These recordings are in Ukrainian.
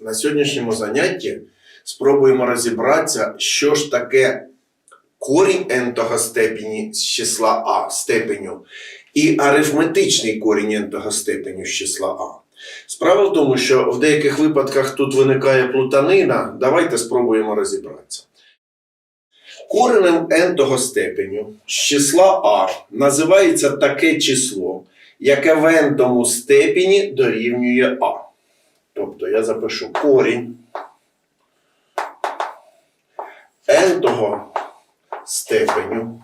На сьогоднішньому занятті спробуємо розібратися, що ж таке корінь n-того степені з числа а степеню і арифметичний корінь n-того степеню з числа а. Справа в тому, що в деяких випадках тут виникає плутанина. Давайте спробуємо розібратися. Коренем n-того степеню з числа а називається таке число, яке в n-тому степені дорівнює а. Тобто я запишу корінь n-того степеню.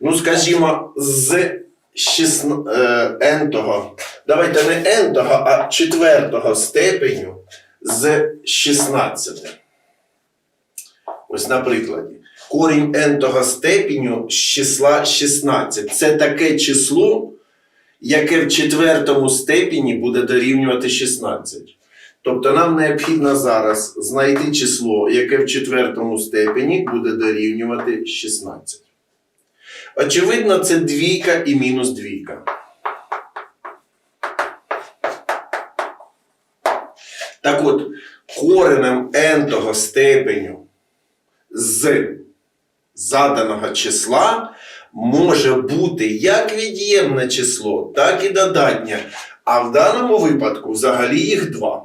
Ну, скажімо, з 16, е, n-того, давайте не n-того, а четвертого степеню з 16. Ось на прикладі. Корінь n-того степеню з числа 16. Це таке число, яке в четвертому степені буде дорівнювати 16. Тобто нам необхідно зараз знайти число, яке в четвертому степені буде дорівнювати 16. Очевидно, це двійка і мінус двійка. Так от, коренем n-того степеню з заданого числа може бути як від'ємне число, так і додатнє. А в даному випадку взагалі їх два.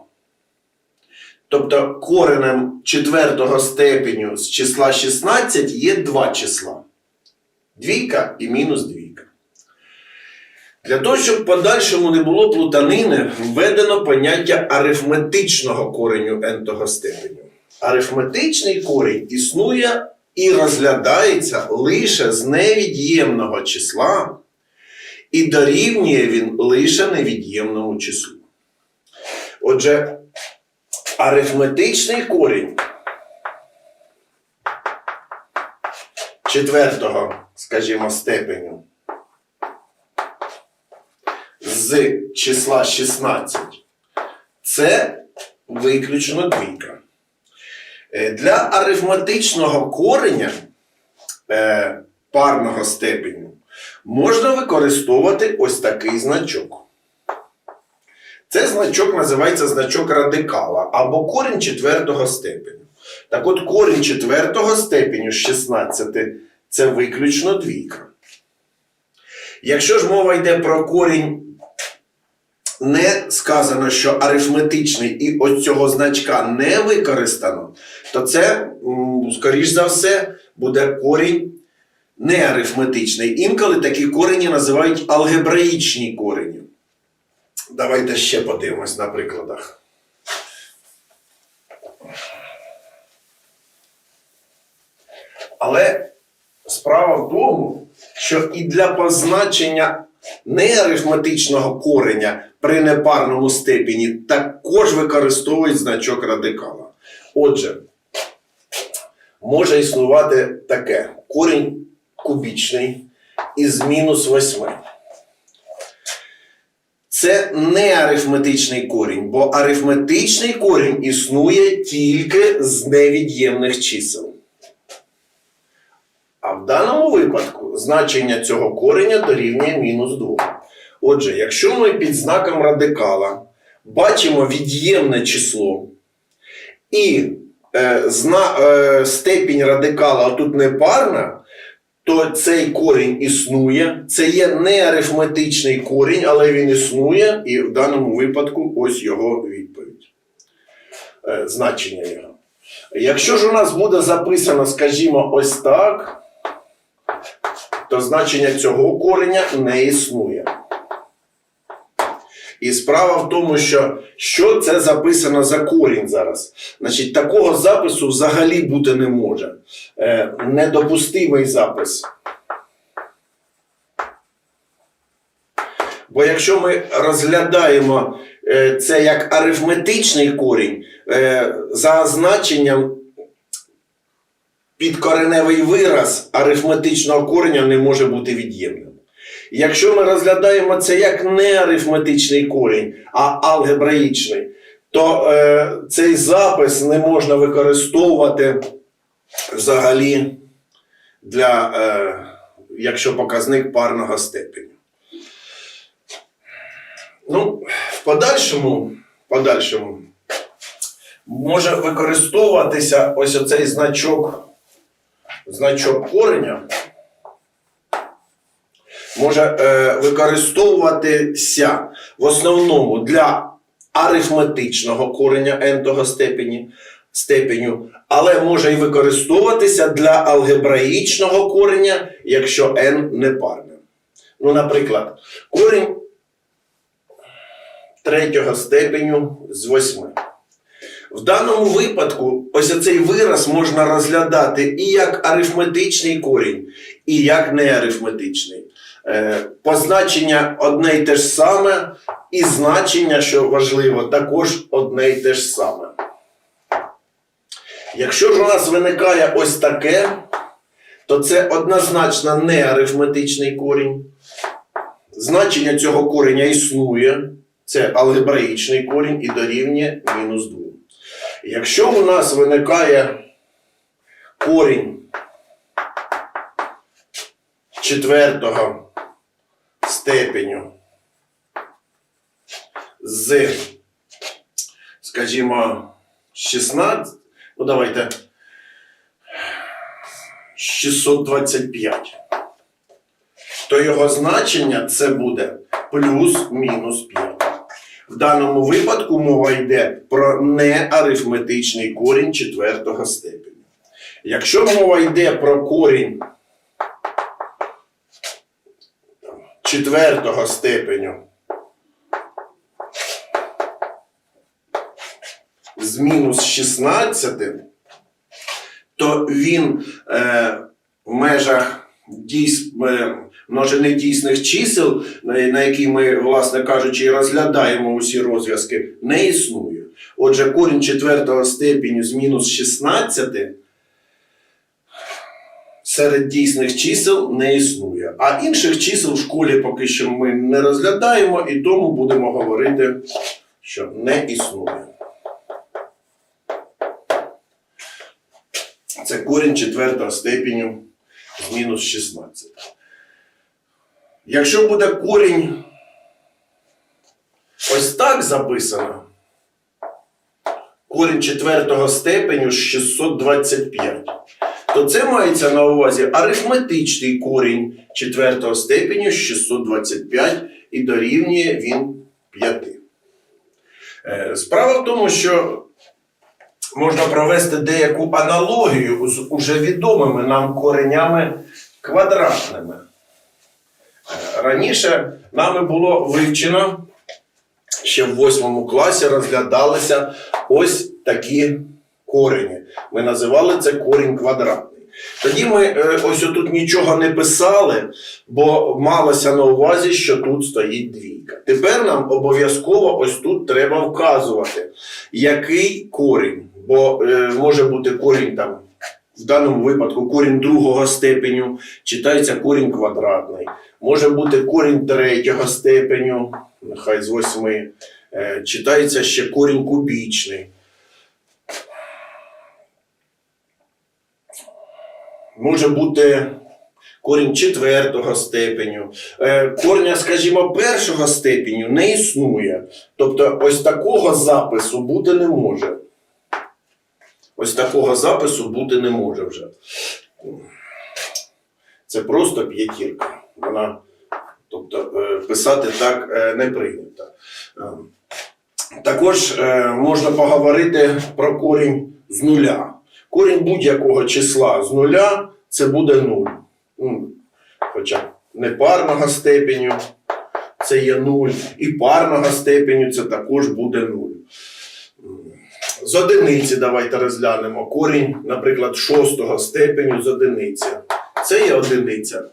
Тобто коренем четвертого степеню з числа 16 є два числа. Двійка і мінус двійка. Для того, щоб в подальшому не було плутанини, введено поняття арифметичного кореню n-того степеню. Арифметичний корінь існує і розглядається лише з невід'ємного числа, і дорівнює він лише невід'ємному числу. Отже, арифметичний корінь четвертого, скажімо, степеню з числа 16 це виключно двійка. Е, Для арифметичного кореня е, парного степеню можна використовувати ось такий значок. Це значок називається значок радикала або корінь четвертого степеню. Так от корінь четвертого степеню з 16 це виключно двійка. Якщо ж мова йде про корінь, не сказано, що арифметичний і от цього значка не використано, то це, скоріш за все, буде корінь не арифметичний. Інколи такі корені називають алгебраїчні корені. Давайте ще подивимось на прикладах. Але справа в тому, що і для позначення неарифметичного кореня при непарному степені також використовують значок радикала. Отже, може існувати таке корінь кубічний із мінус 8. Це не арифметичний корінь, бо арифметичний корінь існує тільки з невід'ємних чисел. А в даному випадку значення цього кореня дорівнює мінус 2. Отже, якщо ми під знаком радикала бачимо від'ємне число і е, зна, е, степінь радикала тут не парна, то цей корінь існує. Це є не арифметичний корінь, але він існує, і в даному випадку ось його відповідь. Е, значення його. Якщо ж у нас буде записано, скажімо, ось так, то значення цього кореня не існує. І справа в тому, що що це записано за корінь зараз. Значить, такого запису взагалі бути не може. Е, недопустимий запис. Бо якщо ми розглядаємо е, це як арифметичний корінь, е, за значенням підкореневий вираз арифметичного кореня не може бути від'ємним. Якщо ми розглядаємо це як не арифметичний корінь, а алгебраїчний, то е, цей запис не можна використовувати взагалі для, е, якщо показник парного степеню. Ну, в подальшому подальшому може використовуватися ось оцей значок, значок кореня. Може е, використовуватися в основному для арифметичного кореня n-того степені, степеню, але може і використовуватися для алгебраїчного кореня, якщо n непарне. Ну, наприклад, корінь третього степеню з восьми. В даному випадку ось цей вираз можна розглядати і як арифметичний корінь, і як неарифметичний. Е, позначення одне й те ж саме, і значення, що важливо, також одне й те ж саме. Якщо ж у нас виникає ось таке, то це однозначно не арифметичний корінь. Значення цього кореня існує. Це алгебраїчний корінь і дорівнює мінус 2. Якщо у нас виникає корінь четвертого степеню з, скажімо, 16, ну давайте 625, то його значення це буде плюс-мінус 5. В даному випадку мова йде про неарифметичний корінь четвертого степеню. Якщо мова йде про корінь четвертого степеню з мінус 16, то він е, в межах дійс, е, множини дійсних чисел, на, які ми, власне кажучи, розглядаємо усі розв'язки, не існує. Отже, корінь четвертого степеню з мінус 16 серед дійсних чисел не існує. А інших чисел в школі поки що ми не розглядаємо, і тому будемо говорити, що не існує. Це корінь четвертого степеню з мінус 16. Якщо буде корінь ось так записано, корінь четвертого степеню з 625, то це мається на увазі арифметичний корінь четвертого степеню з 625 і дорівнює він 5. Е, Справа в тому, що можна провести деяку аналогію з уже відомими нам коренями квадратними. Раніше нами було вивчено, ще в восьмому класі розглядалися ось такі корені. Ми називали це корінь квадратний. Тоді ми е, ось тут нічого не писали, бо малося на увазі, що тут стоїть двійка. Тепер нам обов'язково ось тут треба вказувати, який корінь. Бо е, може бути корінь там, в даному випадку корінь другого степеню, читається корінь квадратний. Може бути корінь третього степеню, нехай з восьми, е, читається ще корінь кубічний. Може бути корінь четвертого степеню. Е, Корня, скажімо, першого степеню не існує. Тобто ось такого запису бути не може. Ось такого запису бути не може вже. Це просто п'ятірка. Вона, тобто, е, писати так е, не прийнято. Е, Також можна поговорити про корінь з нуля. Корінь будь-якого числа з нуля це буде нуль. Ну, Хоча непарного степеню це є нуль, і парного степеню це також буде нуль. З одиниці давайте розглянемо. Корінь, наприклад, шостого степеню з одиниці. Це є одиниця.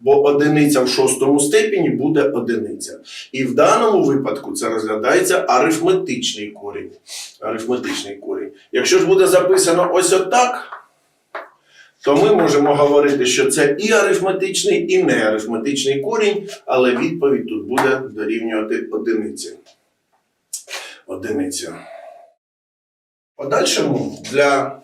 Бо одиниця в шостому степені буде одиниця. І в даному випадку це розглядається арифметичний корінь. Арифметичний корінь. Якщо ж буде записано ось отак, то ми можемо говорити, що це і арифметичний, і неарифметичний корінь, але відповідь тут буде дорівнювати одиниці. Одиниця. Подальшому для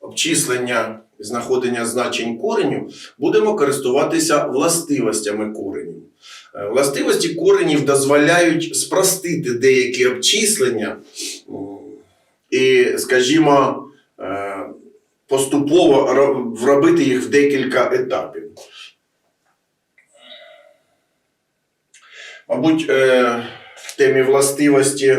обчислення і знаходження значень кореню будемо користуватися властивостями коренів. Е, Властивості коренів дозволяють спростити деякі обчислення і, скажімо, е, поступово ро- вробити їх в декілька етапів. Мабуть, е, темі властивості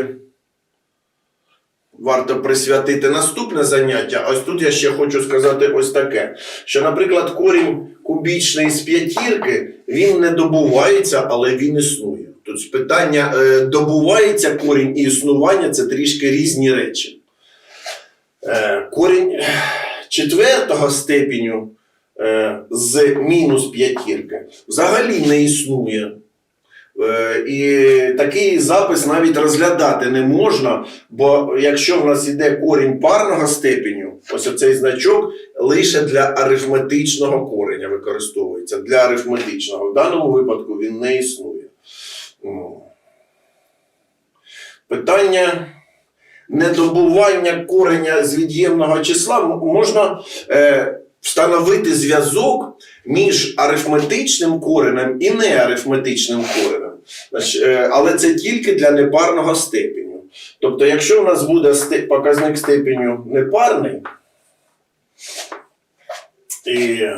варто присвятити наступне заняття. Ось тут я ще хочу сказати ось таке: що, наприклад, корінь кубічний з п'ятірки він не добувається, але він існує. Тут питання е, добувається корінь і існування це трішки різні речі. Е, корінь четвертого степеню е, з мінус п'ятірки взагалі не існує. Е, І такий запис навіть розглядати не можна, бо якщо в нас іде корінь парного степеню, ось оцей значок лише для арифметичного кореня використовується. Для арифметичного. В даному випадку він не існує. Ну. Питання недобування кореня з від'ємного числа можна е, встановити зв'язок між арифметичним коренем і неарифметичним коренем. Е, Але це тільки для непарного степеню. Тобто, якщо у нас буде показник степеню непарний і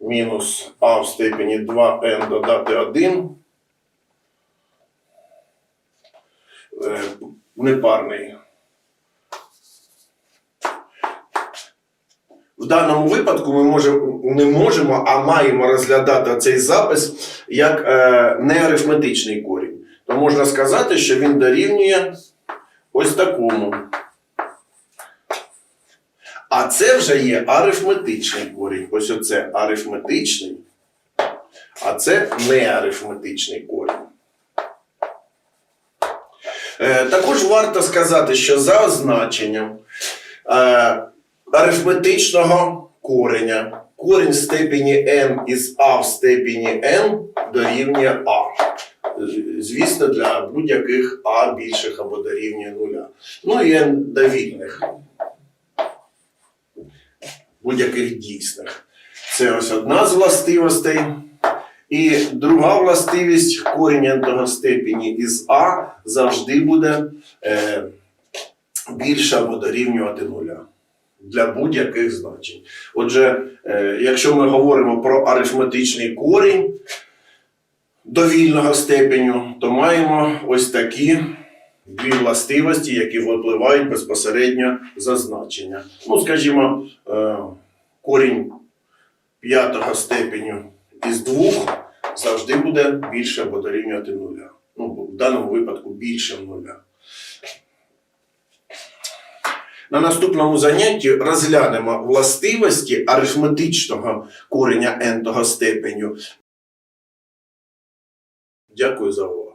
мінус а в степені 2n додати 1, е, непарний. В даному випадку ми можемо, не можемо, а маємо розглядати цей запис як е, неарифметичний корінь. То можна сказати, що він дорівнює ось такому. А це вже є арифметичний корінь. Ось оце арифметичний, а це неарифметичний корінь. Е, також варто сказати, що за означенням е, арифметичного кореня корінь в степені n із а в степені n дорівнює а. Звісно, для будь-яких а більших або дорівнює нуля. Ну і n довільних. Будь-яких дійсних. Це ось одна з властивостей. І друга властивість корінь n-того степені із а завжди буде е, більше або дорівнювати нуля для будь-яких значень. Отже, е, якщо ми говоримо про арифметичний корінь довільного степеню, то маємо ось такі дві властивості, які випливають безпосередньо за значення. Ну, скажімо, е, корінь п'ятого степеню із двох завжди буде більше або дорівнювати нуля. Ну, в даному випадку більше нуля. На наступному занятті розглянемо властивості арифметичного кореня n-того степеню. Дякую за увагу.